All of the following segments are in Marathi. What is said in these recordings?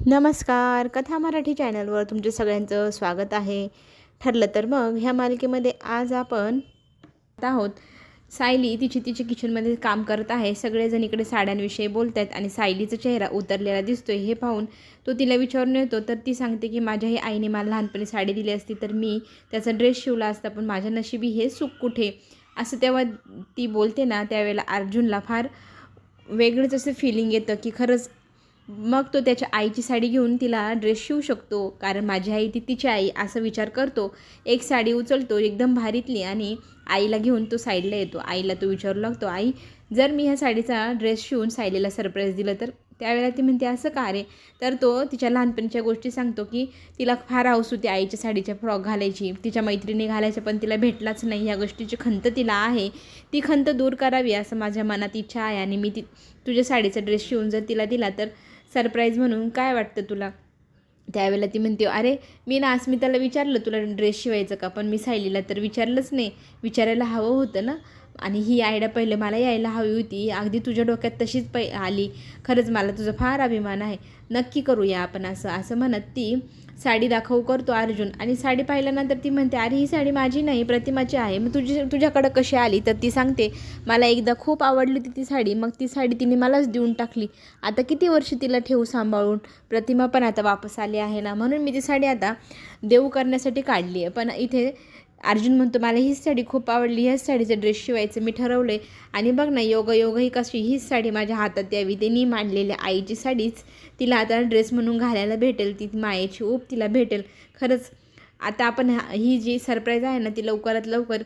नमस्कार. कथा मराठी चॅनलवर तुमच्या सगळ्यांचं स्वागत आहे. ठरलं तर मग ह्या मालिकेमध्ये आज आपण आहोत. सायली तिची तिची किचनमध्ये काम करत आहे. सगळेजण इकडे साड्यांविषयी बोलत आहेत आणि सायलीचा चेहरा उतरलेला दिसतोय. हे पाहून तो तिला विचारून येतो तर ती सांगते की माझ्याही आईने मला लहानपणी साडी दिली असती तर मी त्याचा ड्रेस शिवला असता पण माझ्या नशिबी हे सुख कुठे? असं तेव्हा ती बोलते ना त्यावेळेला अर्जुनला फार वेगळंच असं फिलिंग येतं की खरंच मग तो त्याच्या आईची साडी घेऊन तिला ड्रेस शिवू शकतो. कारण माझी आई ती तिची आई असं विचार करतो. एक साडी उचलतो एकदम भारीतली आणि आईला घेऊन तो साईडला येतो. आईला तो विचारू लागतो आई जर मी ह्या साडीचा ड्रेस शिवून सायलीला सरप्राईज दिलं तर? त्यावेळेला ती म्हणते असं का रे? तर तो तिच्या लहानपणीच्या गोष्टी सांगतो की तिला फार हौस होती आईच्या साडीच्या फ्रॉक घालायची. तिच्या मैत्रिणी घालायच्या पण तिला भेटलाच नाही. ह्या गोष्टीची खंत तिला आहे. ती खंत दूर करावी असं माझ्या मनात इच्छा आहे. आणि मी ती तुझ्या साडीचा ड्रेस शिवून जर तिला दिला तर सरप्राईज म्हणून काय वाटतं तुला? त्यावेळेला ती म्हणते अरे मी ना अस्मिताला विचारलं तुला ड्रेस शिवायचं का? पण मी सायलीला तर विचारलंच नाही. विचारायला हवं होतं ना? आणि ही आयडिया पहिले मला यायला हवी होती. अगदी तुझ्या डोक्यात तशीच पै आली. खरंच मला तुझा फार अभिमान आहे. नक्की करूया आपण असं असं म्हणत ती साडी दाखवू करतो अर्जुन. आणि साडी पाहिल्यानंतर ती म्हणते अरे ही साडी माझी नाही प्रतिमाची आहे. मग तुझी तुझ्याकडं कशी आली? तर ती सांगते मला एकदा खूप आवडली होती ती साडी. मग ती साडी तिने मलाच देऊन टाकली. आता किती वर्ष तिला ठेवू सांभाळून? प्रतिमा पण आता वापस आली आहे ना? म्हणून मी ती साडी आता देऊ करण्यासाठी काढली आहे. पण इथे अर्जुन म्हणतो मला हीच साडी खूप आवडली ह्याच साडीचं ड्रेस शिवायचं मी ठरवलं आहे आणि बघ ना योग योग ही कशी हीच साडी माझ्या हातात यावी त्यांनी मांडलेली मांडलेल्या आईची साडीच तिला आता ड्रेस म्हणून घालायला भेटेल ती मायेची ऊप तिला भेटेल. खरंच आता आपण ही जी सरप्राईज आहे ना ती लवकरात लवकर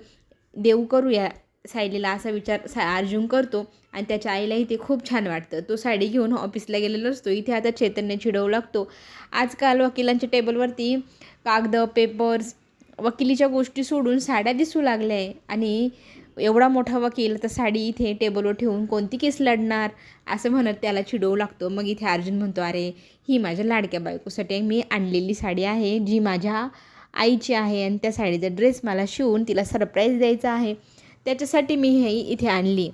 देऊ करूया सायलीला असा विचार सा अर्जुन करतो. आणि त्याच्या आईलाही ते खूप छान वाटतं. तो साडी घेऊन ऑफिसला गेलेला असतो. इथे आता चैतन्य चिडवू लागतो. आजकाल वकिलांच्या टेबलवरती कागद पेपर्स वकिलीच्या गोष्टी सोडून साड्या दिसू लागल्या आहे आणि एवढा मोठा वकील तर साडी इथे टेबलवर ठेवून कोणती केस लढणार? असं म्हणत त्याला चिडवू लागतो. मग इथे अर्जुन म्हणतो अरे ही माझ्या लाडक्या बायकोसाठी मी आणलेली साडी आहे जी माझ्या आईची आहे. आणि त्या साडीचा ड्रेस मला शिवून तिला सरप्राईज द्यायचा आहे. त्याच्यासाठी मी हे इथे आणली.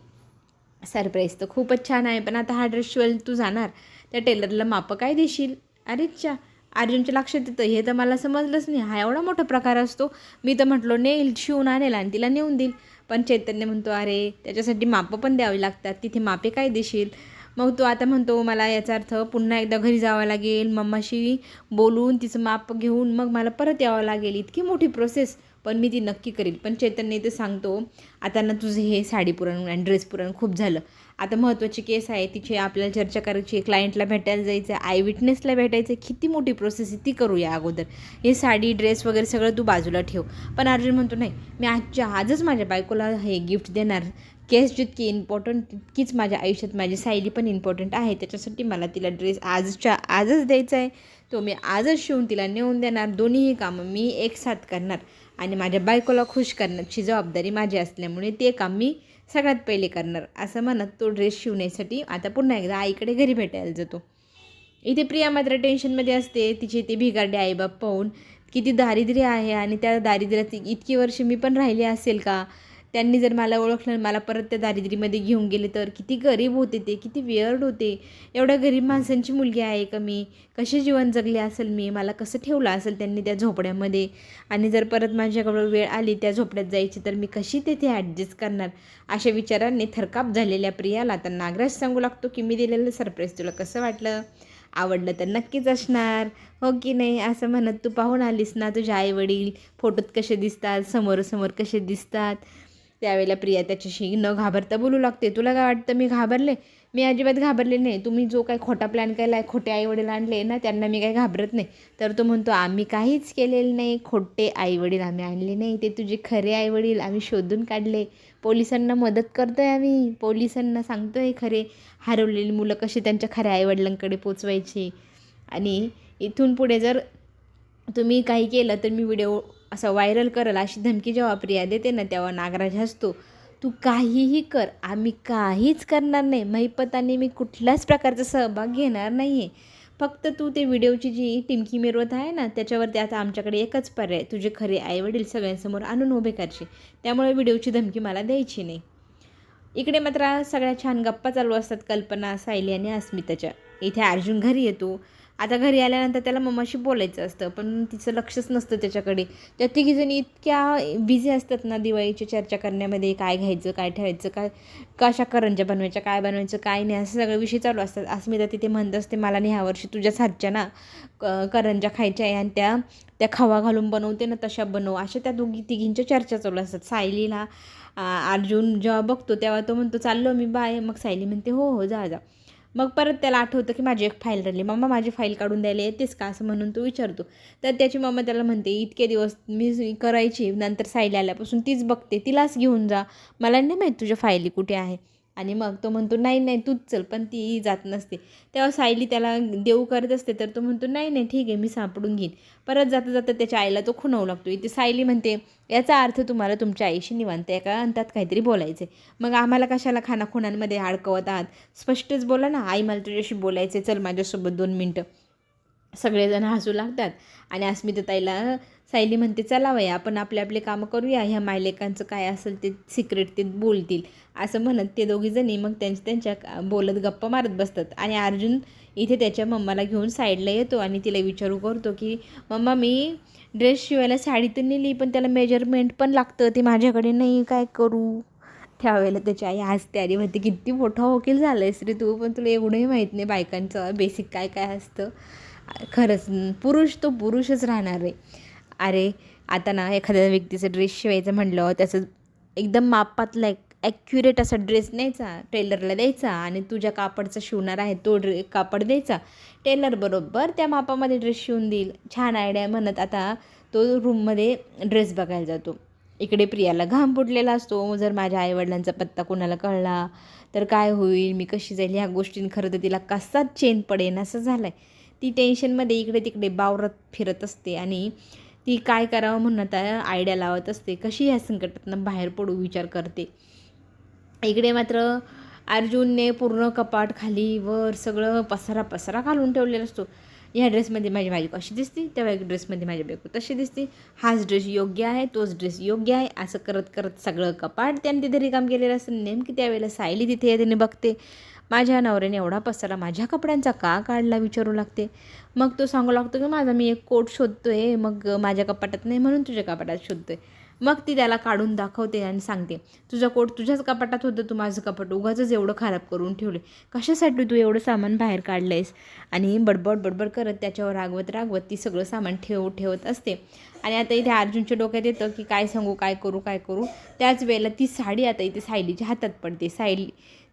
सरप्राईज तर खूपच छान आहे पण आता हा ड्रेस शिवायला तू जाणार? त्या टेलरला मापं काय देशील? अरेच्छा अर्जुनच्या लक्षात येतं हे तर मला समजलंच नाही. हा एवढा मोठा प्रकार असतो. मी तर म्हटलो नेईल शिवून आणेल आणि तिला नेऊन देईल. पण चैतन्य म्हणतो अरे त्याच्यासाठी मापं पण द्यावी लागतात. तिथे मापे काय देशील? मग तो आता म्हणतो मला याचा अर्थ पुन्हा एकदा घरी जावं लागेल. मम्माशी बोलून तिचं माप घेऊन मग मला परत यावं लागेल. इतकी मोठी प्रोसेस पण मी ती नक्की करील पण चैतन्य ते सांगतो आता ना तुझं हे साडी पुरण आणि ड्रेस पुरण खूप झालं. आता महत्त्वाची केस आहे तिची आपल्याला चर्चा करायची क्लायंटला भेटायला जायचं आय विटनेसला भेटायचं किती मोठी प्रोसेस आहे ती करूया अगोदर. हे साडी ड्रेस वगैरे सगळं तू बाजूला ठेव. पण अर्जुन म्हणतो नाही मी आजच्या आजच माझ्या बायकोला हे गिफ्ट देणार. केस जितकी इम्पॉर्टंट तितकीच माझ्या आयुष्यात माझी सायली पण इम्पॉर्टंट आहे. त्याच्यासाठी मला तिला ड्रेस आजच्या आजच द्यायचा आहे. तो मी आजच शिवून तिला नेऊन देणार. दोन्हीही कामं मी एकसाथ करणार. आणि माझ्या बायकोला खुश करण्याची जबाबदारी माझी असल्यामुळे ते काम मी सगळ्यात पहिले करणार. असं म्हणत तो ड्रेस शिवण्यासाठी आता पुन्हा एकदा आईकडे घरी भेटायला जातो. इथे प्रिया मात्र टेन्शनमध्ये असते. तिचे ते भिगारडे आईबाप पाहून. किती दारिद्र्य आहे आणि त्या दारिद्र्यात इतकी वर्ष मी पण राहिली असेल का? त्यांनी जर मला ओळखलं मला परत त्या दारिद्रीमध्ये घेऊन गेले तर किती गरीब होते ते किती विअर्ड होते. एवढ्या गरीब माणसांची मुलगी आहे का मी? कसे जीवन जगले असेल मी? मला कसं ठेवलं असेल त्यांनी त्या झोपड्यामध्ये? आणि जर परत माझ्याकडं वेळ आली त्या झोपड्यात जायची तर मी कशी तेथे ॲडजस्ट करणार? अशा विचारांनी थरकाप झालेल्या प्रियाला तर नागराज सांगू लागतो की मी दिलेलं सरप्राईज तुला कसं वाटलं? आवडलं तर नक्कीच असणार. हो की नाही? असं म्हणत तू पाहून आलीस ना तुझे आईवडील? फोटोत कसे दिसतात? समोरसमोर कसे दिसतात? त्यावेळेला प्रिया त्याच्याशी न घाबरता बोलू लागते तुला काय वाटतं मी घाबरले? मी अजिबात घाबरले नाही. तुम्ही जो काही खोटा प्लॅन केला आहे खोटे आईवडील आणले ना त्यांना मी काही घाबरत नाही. तर तो म्हणतो आम्ही काहीच केलेलं नाही खोटे आईवडील आम्ही आणले नाही. ते तुझे खरे आईवडील आम्ही शोधून काढले. पोलिसांना मदत करतो आहे आम्ही. पोलिसांना सांगतो आहे खरे. हरवलेली मुलं कशी त्यांच्या खऱ्या आईवडिलांकडे पोचवायची? आणि इथून पुढे जर तुम्ही काही केलं तर मी व्हिडिओ असं व्हायरल करल अशी धमकी जेव्हा प्रिया देते ना तेव्हा नागराज हसतो. तू काहीही कर आम्ही काहीच करणार नाही. महिपताने मी कुठल्याच प्रकारचा सहभाग घेणार नाही आहे फक्त तू ते व्हिडिओची जी टिमकी मिरवत आहे ना त्याच्यावरती आता आमच्याकडे एकच पर्याय तुझे खरे आईवडील सगळ्यांसमोर आणून उभे करचे त्यामुळे व्हिडिओची धमकी मला द्यायची नाही. इकडे मात्र सगळ्या छान गप्पा चालू असतात कल्पना सायली आणि अस्मिताच्या. इथे अर्जुन घरी येतो. आता घरी आल्यानंतर त्याला मम्माशी बोलायचं असतं पण तिचं लक्षच नसतं त्याच्याकडे. त्या तिघीजणी इतक्या बिझी असतात ना दिवाळीची चर्चा करण्यामध्ये काय घ्यायचं काय ठेवायचं काय कशा करंज्या बनवायच्या काय बनवायचं काय नाही असं सगळे विषय चालू असतात. अस्मिता तिथे म्हणत असते मला नाही ह्या वर्षी तुझ्याच हातच्या ना क करंज्या खायच्या आहे आणि त्या त्या खवा घालून बनवते ना तशा बनव. अशा त्या दोघी तिघींच्या चर्चा चालू असतात. सायलीला अर्जुन जेव्हा बघतो तेव्हा तो म्हणतो चाललो मी बाय. मग सायली म्हणते हो हो जा जा. मग परत त्याला आठवतं की माझी एक फाईल राहिली मम्मा माझी फाईल काढून द्यायला येतेस का? असं म्हणून तो विचारतो. तर त्याची मम्मा त्याला म्हणते इतके दिवस मी करायची नंतर सायली आल्यापासून तीच बघते. तिलाच घेऊन जा. मला नाही माहीत तुझ्या फायली कुठे आहे. आणि मग तो म्हणतो नाही नाही तूच चल. पण ती जात नसते. तेव्हा सायली त्याला देऊ करत असते तर तो म्हणतो नाही नाही ठीक आहे मी सापडून घेईन. परत जाता जाता त्याच्या आईला तो खुणवू लागतो. इथे सायली म्हणते याचा अर्थ तुम्हाला तुमच्या आईशी निवांत एका अंतात काहीतरी बोलायचं आहे मग आम्हाला कशाला खानाखुणांमध्ये अडकवत आहात? स्पष्टच बोला ना. आई मला तुझ्याशी बोलायचं आहे चल माझ्यासोबत दोन मिनटं. सगळेजण हसू लागतात. आणि अस्मिताताईला सायली म्हणते चला वया आपण आपले आपले कामं करूया. ह्या मायलेकांचं काय असेल ते सिक्रेट ते बोलतील. असं म्हणत ते दोघीजणी मग त्यांच्या त्यांच्या बोलत गप्पा मारत बसतात. आणि अर्जुन इथे त्याच्या मम्माला घेऊन साईडला येतो आणि तिला विचारू करतो की मम्मा मी ड्रेस शिवायला साडी तर नेली पण त्याला मेजरमेंट पण लागतं. ते माझ्याकडे नाही काय करू? त्यावेळेला त्याची आई हसते आणि म्हणते किती मोठा वकील झाला आहेस रे तू पण तुला एवढंही माहीत नाही बायकांचं बेसिक काय काय असतं. खरंच पुरुष तो पुरुषच राहणार आहे अरे आता ना एखाद्या व्यक्तीचं ड्रेस शिवायचं म्हटलं त्याचं एकदम मापातला एक ॲक्युरेट असा ड्रेस न्यायचा टेलरला द्यायचा आणि तुझ्या कापडचा शिवणार आहे तो ड्रे कापड द्यायचा. टेलर बरोबर त्या मापामध्ये ड्रेस शिवून देईल. छान आयडिया म्हणत आता तो रूममध्ये ड्रेस बघायला जातो. इकडे प्रियाला घाम फुटलेला असतो. जर माझ्या आईवडिलांचा पत्ता कोणाला कळला तर काय होईल? मी कशी जाईल? ह्या गोष्टीं खरं तर तिला कसाच चेन पडेन? असं झालं आहे ती टेन्शनमध्ये इकडे तिकडे बावरत फिरत असते आणि ती काय करावं म्हणून आता आयडिया लावत असते. कशी ह्या संकटातनं बाहेर पडू विचार करते. इकडे मात्र अर्जुनने पूर्ण कपाट खाली वर सगळं पसारा पसारा घालून ठेवलेला असतो. ह्या ड्रेसमध्ये माझी बायको अशी दिसते त्या ड्रेसमध्ये माझी बायको तशी दिसते. हाच ड्रेस योग्य आहे तोच ड्रेस योग्य आहे असं करत करत सगळं कपाट त्याने तिथे रिकाम केलेलं असतं. नेमकी त्यावेळेला सायली तिथे त्याने बघते. माझ्या नवऱ्याने एवढा पसारा माझ्या कपड्यांचा का काढला विचारू लागते. मग तो सांगू लागतो की माझा मी एक कोट शोधतोय मग माझ्या कपाटात नाही म्हणून तुझ्या कपाटात शोधतोय. मग ती त्याला काढून दाखवते आणि सांगते तुझा कोट तुझ्याच कपाटात होतं तू माझं कपाट उगाचंच एवढं खराब करून ठेवले. कशासाठी तू एवढं सामान बाहेर काढलं आहेस आणि बडबड बडबड करत त्याच्यावर रागवत रागवत ती सगळं सामान ठेव ठेवत असते. आणि आता इथे अर्जुनच्या डोक्यात येतं की काय सांगू काय करू काय करू? त्याच वेळेला ती साडी आता इथे सायलीच्या हातात पडते. सायली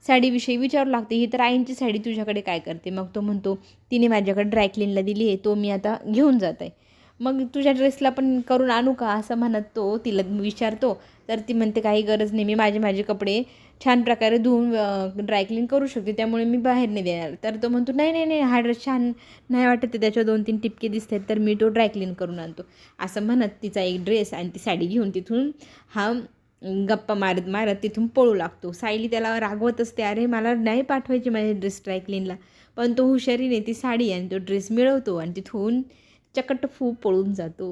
साडीविषयी विचारू लागते. ही तर आईंची साडी तुझ्याकडे काय करते? मग तो म्हणतो तिने माझ्याकडे ड्रायक्लीनला दिली आहे तो मी आता घेऊन जात आहे. मग तुझ्या ड्रेसला पण करून आणू का? असं म्हणत तो तिला विचारतो. तर ती म्हणते काही गरज नाही मी माझे माझे कपडे छान प्रकारे धुवून ड्रायक्लीन करू शकते. त्यामुळे मी बाहेर नाही देणार. तर तो म्हणतो नाही नाही नाही हा ड्रेस छान नाही वाटत ते त्याच्यावर दोन तीन टिपके दिसत आहेत तर मी तो ड्रायक्लीन करून आणतो. असं म्हणत तिचा एक ड्रेस आणि ती साडी घेऊन तिथून हा गप्पा मारत मारत तिथून पळू लागतो. सायली त्याला रागवत असते अरे मला नाही पाठवायची माझ्या ड्रेस ड्रायक्लीनला पण तो हुशारीने ती साडी आणि तो ड्रेस मिळवतो आणि तिथून चकट फू पळून जातो.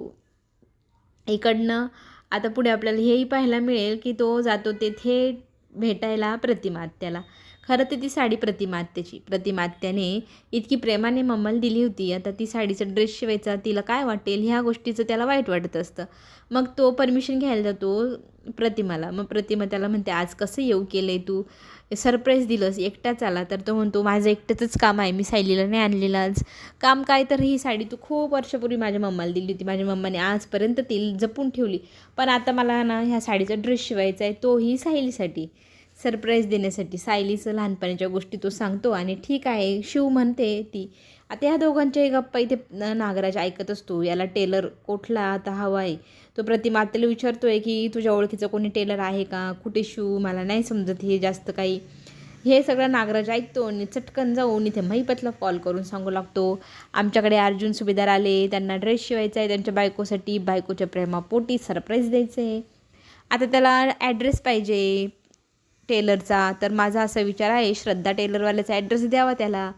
इकडनं आता पुढे आपल्याला हेही पाहायला मिळेल की तो जातो तेथे भेटायला प्रतिमात्याला खरं तर ती साडी प्रतिमात्याची. प्रतिमात्याने इतकी प्रेमाने मम्माला दिली होती. आता ती साडीचा ड्रेस शिवायचा तिला काय वाटेल? ह्या गोष्टीचं त्याला वाईट वाटत असतं. मग तो परमिशन घ्यायला जातो प्रतिमाला. मग प्रतिमा त्याला म्हणते आज कसं येऊ केलं आहे तू? सरप्राईज दिलंस. एकटाच आला. तर तो म्हणतो माझं एकट्याचंच काम आहे. मी सायलीला नाही आणलेलं आज. काम काय? तर ही साडी तू खूप वर्षापूर्वी माझ्या मम्माला दिली होती. माझ्या मम्माने आजपर्यंत ती जपून ठेवली. पण आता मला ना ह्या साडीचा ड्रेस शिवायचा आहे. तोही सायलीसाठी. सरप्राईज देण्यासाठी सायलीचं लहानपणाच्या गोष्टी तो सांगतो आणि ठीक आहे शिव म्हणते ती. आता ह्या दोघांच्याही गप्पा इथे नागराज ऐकत असतो. याला टेलर कुठला आता हवा आहे? तो प्रतिमा त्याला विचारतो आहे की तुझ्या ओळखीचं कोणी टेलर आहे का? कुठे शिव? मला नाही समजत हे जास्त काही. हे सगळं नागराज ऐकतो आणि चटकन जाऊन इथे महिपतला कॉल करून सांगू लागतो. आमच्याकडे अर्जुन सुभेदार आले. त्यांना ड्रेस शिवायचा आहे. त्यांच्या बायकोसाठी बायकोच्या प्रेमापोटी सरप्राईज द्यायचं आहे आता त्याला ॲड्रेस पाहिजे. टेलरचा. तर माझा असा विचार आहे श्रद्धा टेलरवाल्याचा ॲड्रेस द्यावा त्याला.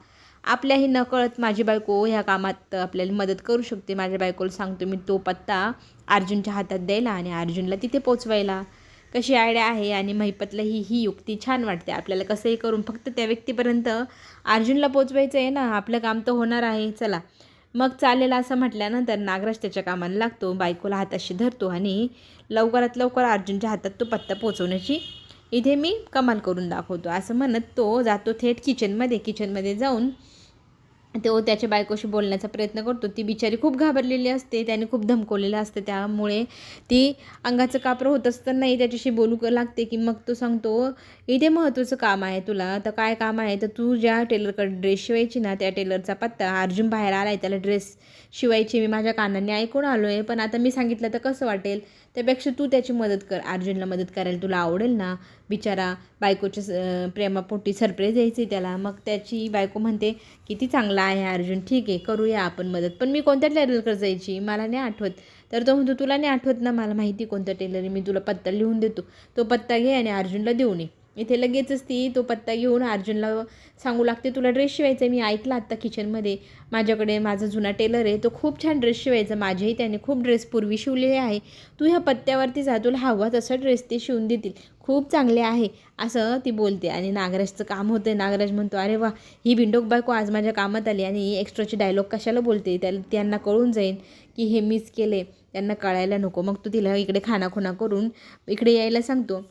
आपल्याही नकळत माझी बायको ह्या कामात आपल्याला मदत करू शकते. माझ्या बायकोला सांगतो मी तो पत्ता अर्जुनच्या हातात द्यायला आणि अर्जुनला तिथे पोचवायला. कशी आयडिया आहे आणि महिपतला ही ही युक्ती छान वाटते. आपल्याला कसंही करून फक्त त्या व्यक्तीपर्यंत अर्जुनला पोचवायचं आहे ना आपलं काम तर होणार आहे. चला. मग चालेल असं म्हटल्यानंतर नागराज त्याच्या कामाला लागतो बायकोला हाताशी धरतो आणि लवकरात लवकर अर्जुनच्या हातात तो पत्ता पोचवण्याची इथे मी कमाल करून दाखवतो. असं म्हणत तो जातो थेट किचनमध्ये किचनमध्ये जाऊन तो त्याच्या बायकोशी बोलण्याचा प्रयत्न करतो. ती बिचारी खूप घाबरलेली असते. त्याने खूप धमकवलेलं असतं. त्यामुळे ती अंगाचं कापरं होत असतानाही त्याच्याशी बोलू लागते की मग तो सांगतो इथे महत्त्वाचं काम आहे तुला. तर काय काम आहे? तर तू ज्या टेलरकडे ड्रेस शिवायची ना त्या टेलरचा पत्ता. अर्जुन बाहेर आला आहे त्याला ड्रेस शिवायची. मी माझ्या कानांनी ऐकून आलो आहे पण आता मी सांगितलं तर कसं वाटेल? त्यापेक्षा तू त्याची मदत कर. अर्जुनला मदत करायला तुला आवडेल ना? बिचारा बायकोच्या स- प्रेमापोटी सरप्राईज द्यायची त्याला. मग त्याची बायको म्हणते किती चांगला आहे अर्जुन. ठीक आहे करूया आपण मदत. पण मी कोणत्या टेलरकडे जायची? मला नाही आठवत. तर तो म्हणतो तुला नाही आठवत ना मला माहिती कोणता टेलर आहे? मी तुला पत्ता लिहून देतो. तो पत्ता घे आणि अर्जुनला देऊन ये. इथे लगेचच ती तो पत्ता घेऊन अर्जुनला सांगू लागते तुला ड्रेस शिवायचा आहे मी ऐकलं आत्ता किचनमध्ये माझ्याकडे माझा जुना टेलर आहे. तो खूप छान ड्रेस शिवायचा. माझेही त्याने खूप ड्रेस पूर्वी शिवलेले आहे. तू ह्या पत्त्यावरती जा. तुला हवा तसा ड्रेस ते शिवून देतील. खूप चांगले आहे. असं ती बोलते आणि नागराजचं काम होतं नागराज म्हणतो अरे वा ही बिंडोक बायको आज माझ्या कामात आली आणि एक्स्ट्राचे डायलॉग कशाला बोलते? त्या त्यांना कळून जाईन की हे मिस केले. त्यांना कळायला नको. मग तू तिला इकडे खानाखुना करून इकडे यायला सांगतो.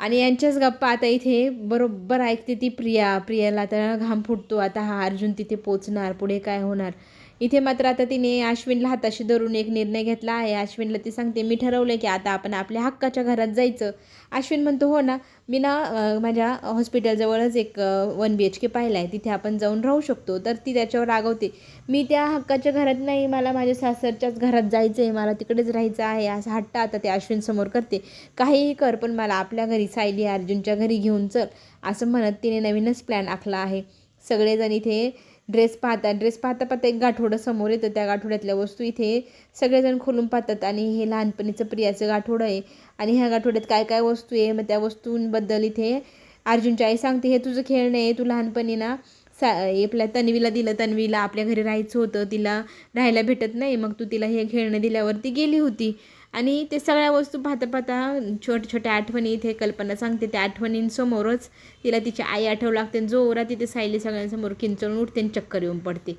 आणि यांच्याच गप्पा आता इथे बरोबर ऐकते ती प्रिया. प्रियाला आता घाम फुटतो. आता हा अर्जुन तिथे पोचणार. पुढे काय होणार? इथे मात्र आता तिने अश्विनला हाताशी धरून एक निर्णय घेतला आहे. अश्विनला ती सांगते मी ठरवलं की आता आपण आपल्या हक्काच्या घरात जायचं. अश्विन म्हणतो हो ना मी ना माझ्या हॉस्पिटलजवळच एक वन बी एच के पाहिला आहे तिथे आपण जाऊन राहू शकतो. तर ती त्याच्यावर रागवते मी त्या हक्काच्या घरात नाही मला माझ्या सासरच्याच घरात जायचं आहे मला तिकडेच राहायचं आहे. असं हट्ट आता ते अश्विन समोर करते काहीही कर पण मला आपल्या घरी सायली अर्जुनच्या घरी घेऊन चल. असं म्हणत तिने नवीनच प्लॅन आखला आहे. सगळेजण इथे ड्रेस पाहता ड्रेस पाहता पाहता एक गाठोडं समोर येतं. त्या गाठोड्यातल्या वस्तू इथे सगळेजण खोलून पाहतात आणि हे लहानपणीचं प्रियाचं गाठोडं आहे. आणि ह्या गाठोड्यात काय काय वस्तू आहे? मग त्या वस्तूंबद्दल इथे अर्जुनची आई सांगते हे तुझं खेळणं आहे. तू लहानपणी ना सा आपल्या तन्वीला दिलं. तन्वीला आपल्या घरी राहायचं होतं. तिला राहायला भेटत नाही. मग तू तिला हे खेळणं दिल्यावर ती गेली होती. आणि ते सगळ्या वस्तू पाहता पाहता छोट्या छोट्या आठवणी इथे कल्पना सांगते. त्या आठवणींसमोरच तिला तिची आई आठवू लागते आणि जोरात तिथे सायली सगळ्यांसमोर किंचळून उठते आणि चक्कर येऊन पडते.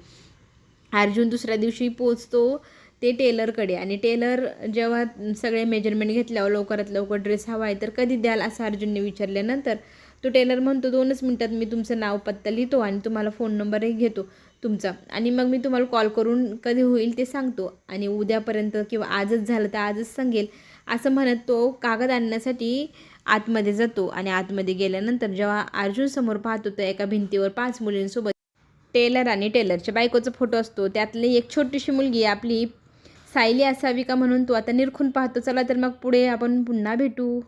अर्जुन दुसऱ्या दिवशी पोचतो ते टेलरकडे आणि टेलर जेव्हा सगळे मेजरमेंट घेतल्यावर लवकरात लवकर ड्रेस हवा आहे तर कधी द्याल असं अर्जुनने विचारल्यानंतर तो टेलर म्हणतो दोनच मिनटात मी तुमचं नाव पत्ता लिहितो आणि तुम्हाला फोन नंबरही घेतो. तुमचा. आणि मग मी तुम्हाला कॉल करून कधी होईल ते सांगतो. आणि उद्यापर्यंत किंवा आजच झालं तर आजच सांगेल. असं म्हणत तो कागद आणण्यासाठी आतमध्ये जातो. आणि आतमध्ये गेल्यानंतर जेव्हा अर्जुन समोर पाहतो तर एका भिंतीवर पाच मुलींसोबत टेलर आणि टेलरच्या बायकोचा फोटो असतो. त्यातली एक छोटीशी मुलगी आपली सायली असावी का म्हणून तो आता निरखून पाहतो. चला तर मग पुढे आपण पुन्हा भेटू.